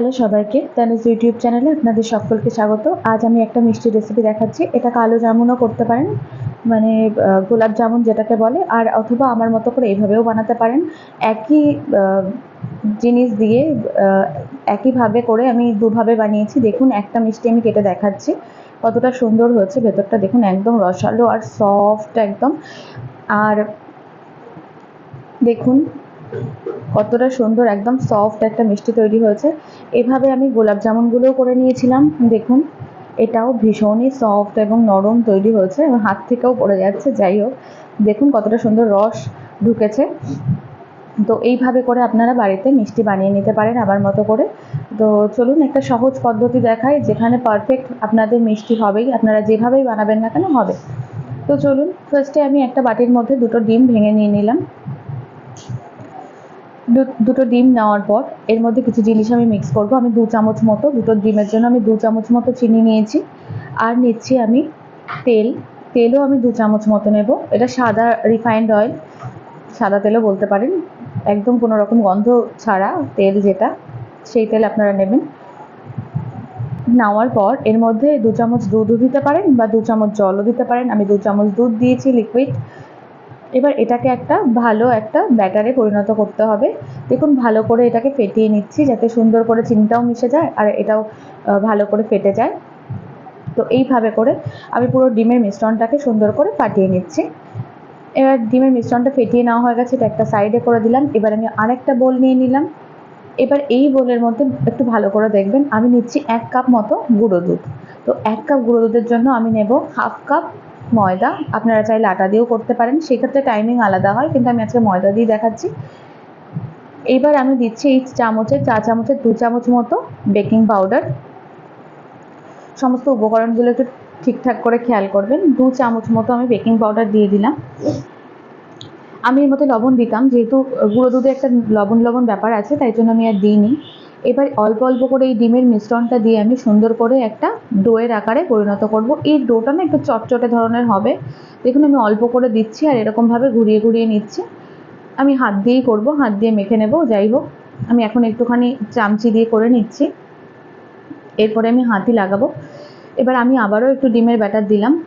Hello সবাইকে, Tanuj YouTube চ্যানেলে আপনাদের সকলকে স্বাগত। আজ আমি একটা মিষ্টি রেসিপি দেখাচ্ছি। এটা কালো জামুনও করতে পারেন মানে গোলাপ জামুন যেটাকে বলে, আর অথবা আমার মতো করে এইভাবেও বানাতে পারেন। একই জিনিস দিয়ে একইভাবে করে আমি দুভাবে বানিয়েছি। দেখুন, একটা মিষ্টি আমি কেটে দেখাচ্ছি, কতটা সুন্দর হয়েছে। ভেতরটা দেখুন, একদম রসালো আর সফট একদম। আর দেখুন কতটা সুন্দর, একদম সফট একটা মিষ্টি তৈরি হয়েছে। এভাবে আমি গোলাপ জামুনগুলোও করে নিয়েছিলাম, দেখুন। এটাও ভীষণই সফট এবং নরম তৈরি হয়েছে, এবং হাত থেকেও পড়ে যাচ্ছে, যাই হোক। দেখুন কতটা সুন্দর রস ঢুকেছে। তো এইভাবে করে আপনারা বাড়িতে মিষ্টি বানিয়ে নিতে পারেন আমার মতো করে। তো চলুন একটা সহজ পদ্ধতি দেখাই, যেখানে পারফেক্ট আপনাদের মিষ্টি হবেই, আপনারা যেভাবেই বানাবেন না কেন হবে। তো চলুন ফার্স্টে আমি একটা বাটির মধ্যে দুটো ডিম ভেঙে নিয়ে নিলাম। দুটো ডিম নেওয়ার পর, এর মধ্যে কিছু জিনিস আমি মিক্স করব। আমি দু চামচ মতো, দুটো ডিমের জন্য আমি দু চামচ মতো চিনি নিয়েছি। আর নিচ্ছি আমি তেল। তেলও আমি দু চামচ মতো নেব। এটা সাদা রিফাইন্ড অয়েল সাদা তেলও বলতে পারেন। একদম কোনো রকম গন্ধ ছাড়া তেল যেটা, সেই তেল আপনারা নেবেন। নেওয়ার পর, এর মধ্যে দু চামচ দুধও দিতে পারেন বা দু চামচ জলও দিতে পারেন। আমি দু চামচ দুধ দিয়েছি লিকুইড এবার এটাকে একটা ভালো একটা ব্যাটারে পরিণত করতে হবে। দেখুন, ভালো করে এটাকে ফেটিয়ে নিচ্ছি যাতে সুন্দর করে চিনিটাও মিশে যায় আর এটাও ভালো করে ফেটে যায়। তো এইভাবে করে আমি পুরো ডিমের মিশ্রণটাকে সুন্দর করে ফাটিয়ে নিচ্ছি। এবার ডিমের মিশ্রণটা ফেটিয়ে নেওয়া হয়ে গেছে, এটা একটা সাইডে করে দিলাম। এবার আমি আরেকটা বোল নিয়ে নিলাম। এবার এই বোলের মধ্যে একটু ভালো করে দেখবেন, আমি নিচ্ছি এক কাপ মতো গুঁড়ো দুধ। তো এক কাপ গুঁড়ো দুধের জন্য আমি নেব হাফ কাপ ময়দা। আপনারা চাইলে আটা দিয়েও করতে পারেন। সেক্ষেত্রে টাইমিং আলাদা হয়, কিন্তু আমি আজকে ময়দা দিয়ে দেখাচ্ছি। এইবার আমি দিচ্ছি এই চামচের, চা চামচের দু চামচ মতো বেকিং পাউডার সমস্ত উপকরণগুলো একটু ঠিকঠাক করে খেয়াল করবেন। দু চামচ মতো আমি বেকিং পাউডার দিয়ে দিলাম। আমি এর মধ্যে লবণ দিতাম, যেহেতু গুঁড়ো দুধে একটা লবণ লবণ ব্যাপার আছে, তাই জন্য আমি আর দিইনি। এবার অল্প অল্প করে এই ডিমের মিশ্রণটা দিয়ে আমি সুন্দর করে একটা ডোয়ের আকারে পরিণত করব। এই ডোটা না একটু চটচটে ধরনের হবে। দেখুন, আমি অল্প করে দিচ্ছি আর এরকমভাবে ঘুরিয়ে ঘুরিয়ে নিচ্ছি। আমি হাত দিয়েই করব, হাত দিয়ে মেখে নেব, যাই হোক। আমি এখন একটুখানি চামচি দিয়ে করে নিচ্ছি। এরপরে আমি হাতি লাগাবো। এবার আমি আবারও একটু ডিমের ব্যাটার দিলাম।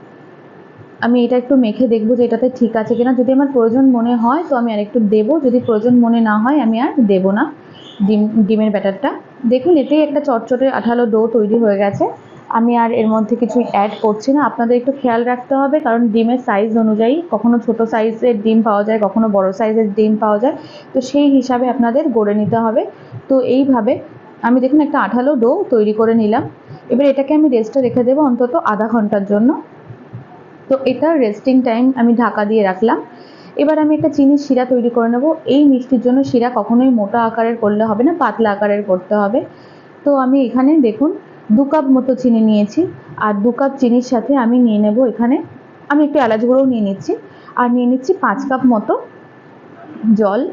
আমি এটা একটু মেখে দেখব যে এটাতে ঠিক আছে কিনা। যদি আমার প্রয়োজন মনে হয়, তো আমি আর একটু দেবো। যদি প্রয়োজন মনে না হয়, আমি আর দেবো না। ডিম, ডিমের ব্যাটারটা। দেখুন এতেই একটা চটচটে আঠালো ডো তৈরি হয়ে গেছে। আমি আর এর মধ্যে কিছু অ্যাড করছি না। আপনাদের একটু খেয়াল রাখতে হবে, কারণ ডিমের সাইজ অনুযায়ী কখনো ছোট সাইজের ডিম পাওয়া যায়, কখনো বড় সাইজের ডিম পাওয়া যায়। তো সেই হিসাবে আপনাদের গড়ে নিতে হবে। তো এইভাবে আমি দেখুন, একটা আঠালো ডো তৈরি করে নিলাম। এবার এটাকে আমি রেস্টে রেখে দেবো অন্তত আধা ঘণ্টার জন্য। তো এটা রেস্টিং টাইম আমি ঢাকা দিয়ে রাখলাম। এবার আমি একটা চিনির শিরা তৈরি করে নেব। এই মিষ্টির জন্য শিরা কখনোই মোটা আকারের করলে হবে না, পাতলা আকারের করতে হবে। তো আমি এখানে দেখুন, দু কাপ মতো চিনি নিয়েছি। আর দু কাপ চিনির সাথে আমি নিয়ে নেব এখানে, আমি একটু এলাচ গুঁড়োও নিয়ে নিচ্ছি। আর নিয়ে নিচ্ছি পাঁচ কাপ মতো জল।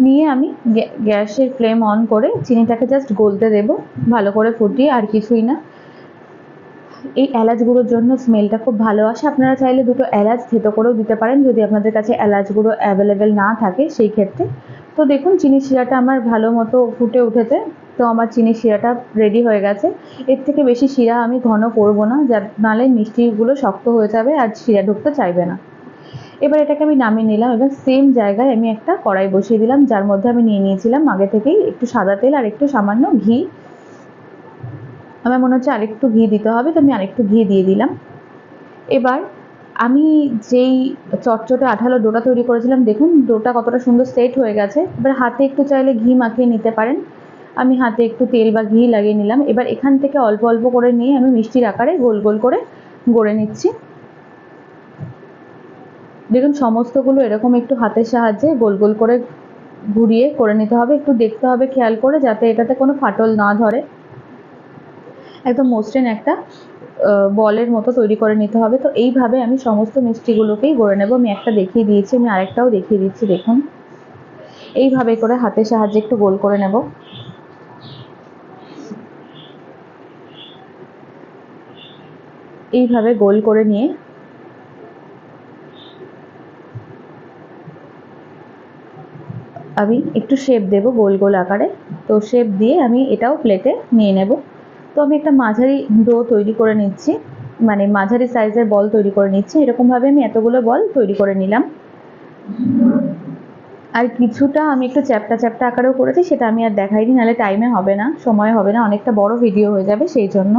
নিয়ে আমি গ্যা- গ্যাসের ফ্লেম অন করে চিনিটাকে জাস্ট গলতে দেব, ভালো করে ফুটিয়ে আর কিছুই না। এই এলাচ গুঁড়োর জন্য স্মেলটা খুব ভালো আসে। আপনারা চাইলে দুটো এলাচ থেতো করেও দিতে পারেন যদি আপনাদের কাছে এলাচ গুঁড়ো অ্যাভেলেবেল না থাকে সেই ক্ষেত্রে। তো দেখুন, চিনি শিরাটা আমার ভালো মতো ফুটে উঠেছে। তো আমার চিনি শিরাটা রেডি হয়ে গেছে। এর থেকে বেশি শিরা আমি ঘন করব না যার নালে মিষ্টিগুলো শক্ত হয়ে যাবে আর শিরা ঢুকতে চাইবে না। এবার এটাকে আমি নামিয়ে নিলাম এবার সেম জায়গায় আমি একটা কড়াই বসিয়ে দিলাম, যার মধ্যে আমি নিয়ে নিয়েছিলাম আগে থেকেই একটু সাদা তেল আর একটু সামান্য ঘি। আমার মনে হচ্ছে আরেকটু ঘি দিতে হবে, তো আমি আরেকটু ঘি দিয়ে দিলাম। এবার আমি যেই চটচটে আঠালো ডোটা তৈরি করেছিলাম, দেখুন ডোটা কতটা সুন্দর সেট হয়ে গেছে। এবার হাতে একটু চাইলে ঘি মাখিয়ে নিতে পারেন। আমি হাতে একটু তেল বা ঘি লাগিয়ে নিলাম। এবার এখান থেকে অল্প অল্প করে নিয়ে আমি মিষ্টির আকারে গোল গোল করে গড়ে নিচ্ছি। দেখুন সমস্তগুলো এরকম একটু হাতের সাহায্যে গোল গোল করে ঘুরিয়ে করে নিতে হবে। একটু দেখতে হবে, খেয়াল করে, যাতে এটাতে কোনো ফাটল না ধরে। একদম মসৃণ একটা বলের মতো তৈরি করে নিতে হবে। তো এইভাবে আমি সমস্ত মিষ্টিগুলোকেই গড়ে নেব। আমি একটা দেখিয়ে দিয়েছি, আমি আরেকটাও দেখিয়ে দিচ্ছি, দেখুন। এইভাবে করে হাতের সাহায্যে একটু গোল করে নেব। এইভাবে গোল করে নিয়ে আমি একটু শেপ দেব গোল গোল আকারে। তো শেপ দিয়ে আমি এটাও প্লেটে নিয়ে নেব। তো আমি একটা মাঝারি ডো তৈরি করে নিচ্ছি। মানে মাঝারি সাইজের বল তৈরি করে নিচ্ছি। এরকমভাবে আমি এতগুলো বল তৈরি করে নিলাম। আর কিছুটা আমি একটু চ্যাপটা চ্যাপটা আকারেও করেছি, সেটা আমি আর দেখাই দেখাইনি, নাহলে টাইমে হবে না, সময় হবে না, অনেকটা বড় ভিডিও হয়ে যাবে সেই জন্য।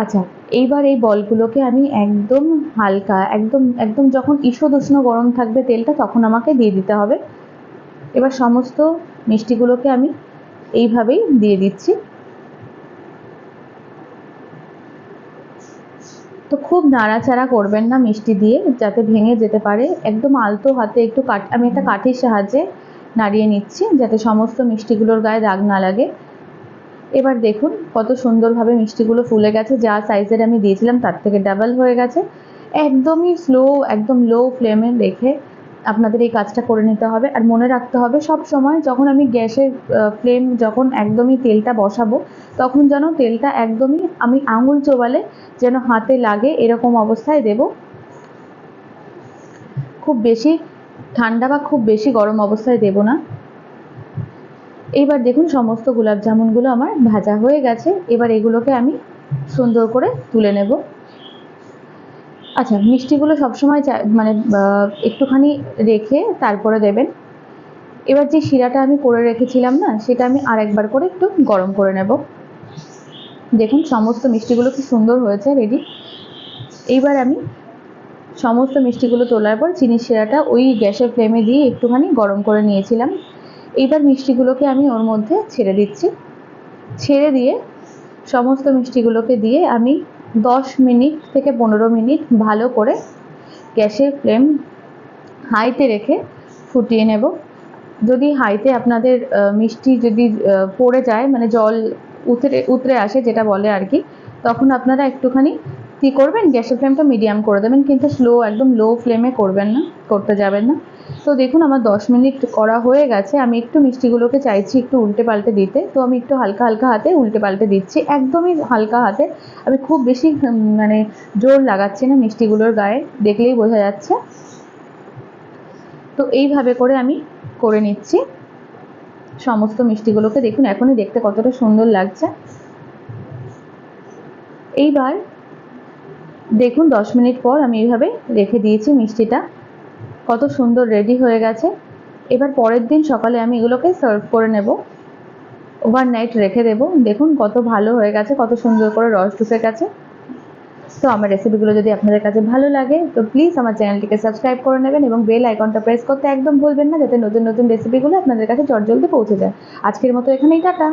আচ্ছা এইবার এই বলগুলোকে আমি একদম হালকা, একদম একদম যখন ঈষদ উষ্ণ গরম থাকবে তেলটা, তখন আমাকে দিয়ে দিতে হবে। এবার সমস্ত মিষ্টিগুলোকে আমি এইভাবেই দিয়ে দিচ্ছি। তো খুব নাড়াচাড়া করবেন না মিষ্টি দিয়ে, যাতে ভেঙে যেতে পারে। একদম আলতো হাতে একটু কাট আমি একটা কাঠির সাহায্যে নাড়িয়ে নিচ্ছি, যাতে সমস্ত মিষ্টিগুলোর গায়ে দাগ না লাগে। এবার দেখুন কত সুন্দরভাবে মিষ্টিগুলো ফুলে গেছে, যা সাইজের আমি দিয়েছিলাম তার থেকে ডাবল হয়ে গেছে। একদমই স্লো একদম লো ফ্লেমে রেখে আপনাদের এই কাজটা করে নিতে হবে। আর মনে রাখতে হবে সব সময় যখন আমি গ্যাসের ফ্লেম যখন একদমই তেলটা বসাবো তখন যেন তেলটা একদমই আমি আঙুল চোবালে যেন হাতে লাগে এরকম অবস্থায় দেব। খুব বেশি ঠান্ডা বা খুব বেশি গরম অবস্থায় দেব না। এইবার দেখুন সমস্ত গোলাপ জামুনগুলো আমার ভাজা হয়ে গেছে। এবার এগুলোকে আমি সুন্দর করে তুলে নেব। আচ্ছা মিষ্টিগুলো সবসময় মানে একটুখানি রেখে তারপরে দেবেন। এবার যে শিরাটা আমি করে রেখেছিলাম না, সেটা আমি আরেকবার করে একটু গরম করে নেব। দেখুন, সমস্ত মিষ্টিগুলো কি সুন্দর হয়েছে রেডি এইবার আমি সমস্ত মিষ্টিগুলো তোলার পর চিনির শিরাটা ওই গ্যাসের ফ্লেমে দিয়ে একটুখানি গরম করে নিয়েছিলাম। এইবার মিষ্টিগুলোকে আমি ওর মধ্যে ছেড়ে দিচ্ছি। ছেড়ে দিয়ে সমস্ত মিষ্টিগুলোকে দিয়ে আমি দশ মিনিট থেকে পনেরো মিনিট ভালো করে গ্যাসের ফ্লেম হাইতে রেখে ফুটিয়ে নেব। যদি হাইতে আপনাদের মিষ্টি যদি পড়ে যায় মানে জল উতরে উতরে আসে যেটা বলে আর কি। তখন আপনারা একটুখানি কী করবেন? গ্যাসের ফ্লেমটা মিডিয়াম করে দেবেন, কিন্তু স্লো একদম লো ফ্লেমে করবেন না, করতে যাবেন না। তো দেখুন, আমার দশ মিনিট করা হয়ে গেছে। আমি একটু মিষ্টিগুলোকে চাইছি একটু উল্টে পাল্টে দিতে। তো আমি একটু হালকা হালকা হাতে উল্টে পাল্টে দিচ্ছি। একদমই হালকা হাতে। আমি খুব বেশি মানে জোর লাগাচ্ছি না মিষ্টিগুলোর গায়ে। দেখলেই বোঝা যাচ্ছে। তো এইভাবে করে আমি করে নিচ্ছি। সমস্ত মিষ্টিগুলোকে দেখুন, এখনই দেখতে কতটা সুন্দর লাগছে। এইবার দেখুন, দশ মিনিট পর আমি এইভাবে রেখে দিয়েছি মিষ্টিটা। কত সুন্দর রেডি হয়ে গেছে। এবার পরের দিন সকালে আমি এগুলোকে সার্ভ করে নেব। ওভারনাইট রেখে দেব। দেখুন কত ভালো হয়ে গেছে, কত সুন্দর করে রস ঢুকে গেছে। তো আমার রেসিপিগুলো যদি আপনাদের কাছে ভালো লাগে, তো প্লিজ আমার চ্যানেলটিকে সাবস্ক্রাইব করে নেবেন এবং বেল আইকনটা প্রেস করতে একদম ভুলবেন না, যাতে নতুন নতুন রেসিপিগুলো আপনাদের কাছে জলদি পৌঁছে যায়। আজকের মতো এখানেই টাটা।